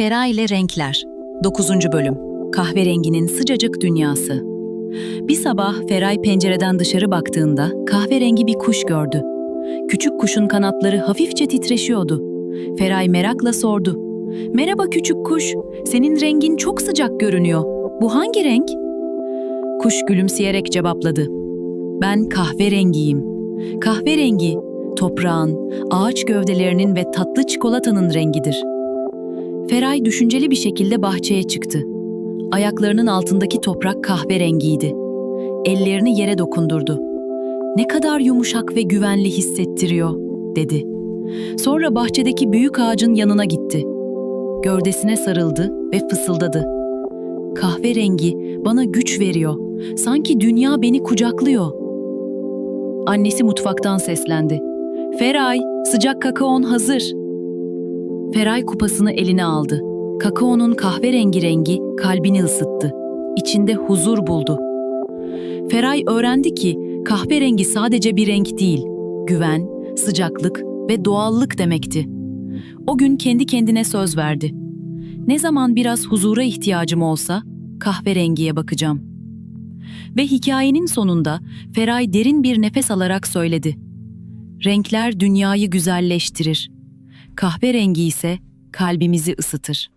Fera ile Renkler 9. Bölüm Kahverenginin Sıcacık Dünyası Bir sabah Feray pencereden dışarı baktığında kahverengi bir kuş gördü. Küçük kuşun kanatları hafifçe titreşiyordu. Feray merakla sordu. Merhaba küçük kuş, senin rengin çok sıcak görünüyor. Bu hangi renk? Kuş gülümseyerek cevapladı. Ben kahverengiyim. Kahverengi, toprağın, ağaç gövdelerinin ve tatlı çikolatanın rengidir. Feray düşünceli bir şekilde bahçeye çıktı. Ayaklarının altındaki toprak kahverengiydi. Ellerini yere dokundurdu. Ne kadar yumuşak ve güvenli hissettiriyor, dedi. Sonra bahçedeki büyük ağacın yanına gitti. Gövdesine sarıldı ve fısıldadı. Kahverengi bana güç veriyor. Sanki dünya beni kucaklıyor. Annesi mutfaktan seslendi. Feray, sıcak kakaon hazır. Feray kupasını eline aldı. Kakaonun kahverengi rengi kalbini ısıttı. İçinde huzur buldu. Feray öğrendi ki kahverengi sadece bir renk değil, güven, sıcaklık ve doğallık demekti. O gün kendi kendine söz verdi. Ne zaman biraz huzura ihtiyacım olsa kahverengiye bakacağım. Ve hikayenin sonunda Feray derin bir nefes alarak söyledi. Renkler dünyayı güzelleştirir. Kahverengi ise kalbimizi ısıtır.